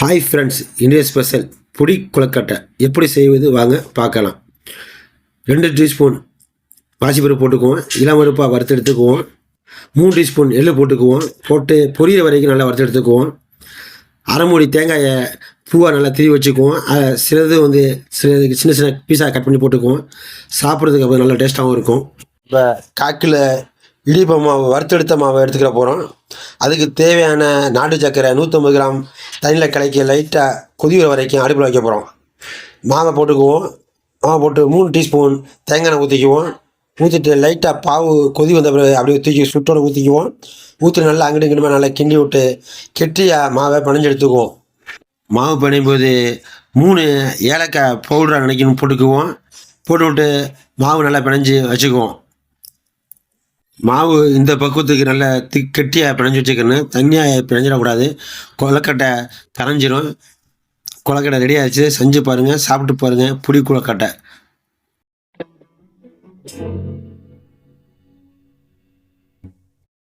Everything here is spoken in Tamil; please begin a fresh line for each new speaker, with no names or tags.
ஹாய் ஃப்ரெண்ட்ஸ் இன்றைய ஸ்பெஷல் பொடி குளக்கட்டை எப்படி செய்வது? வாங்க பார்க்கலாம். ரெண்டு டீஸ்பூன் பாசிப்பருப்பு போட்டுக்குவோம். இளமருப்பாக வறுத்து எடுத்துக்குவோம் மூணு டீஸ்பூன் எள்ளு போட்டுக்குவோம். போட்டு பொரியிற வரைக்கும் நல்லா வறுத்து எடுத்துக்குவோம் அரைமூடி தேங்காயை பூவாக நல்லா திரி வச்சுக்குவோம். அதை சிலது வந்து சில சின்ன சின்ன பீஸாக கட் பண்ணி போட்டுக்குவோம். சாப்பிட்றதுக்கு அப்புறம் நல்லா டேஸ்ட்டாகவும் இருக்கும். இப்போ காக்கில் இடிப்ப மாவு வறுத்தெடுத்த மாவை எடுத்துக்கிற போகிறோம் அதுக்கு தேவையான நாட்டு சக்கரை நூற்றம்பது கிராம் தண்ணியில் கலக்கி லைட்டாக கொதிக்கிற வரைக்கும் அடுப்பில் வைக்க போகிறோம் மாவை போட்டுக்குவோம். மாவை போட்டு மூணு டீஸ்பூன் தேங்காய் எண்ணெய் ஊற்றிக்குவோம் ஊற்றிட்டு லைட்டாக பாவு கொதி வந்த பிறகு அப்படியே தூக்கி சுட்டோடு ஊற்றிக்குவோம் ஊற்றி நல்லா அங்கிட்டு இங்கிட்டுமா நல்லா கிண்டி விட்டு கெட்டியாக மாவை பனைஞ்சு எடுத்துக்குவோம். மாவு பிணையும் போது மூணு ஏலக்காய் பவுடராக நினைக்கணும் போட்டுக்குவோம். போட்டு விட்டு மாவு நல்லா பிணைஞ்சு வச்சுக்குவோம். மாவு இந்த பக்குவத்துக்கு நல்லா தி கெட்டியாக பிணைஞ்சு வச்சுக்கணும். தண்ணியாக பிணைஞ்சிடக்கூடாது. கொலக்கட்டை கரைஞ்சிரும் கொலக்கட்டை ரெடி ஆகிடுச்சு செஞ்சு பாருங்கள் சாப்பிட்டு பாருங்கள் புடி கொலக்கட்டை.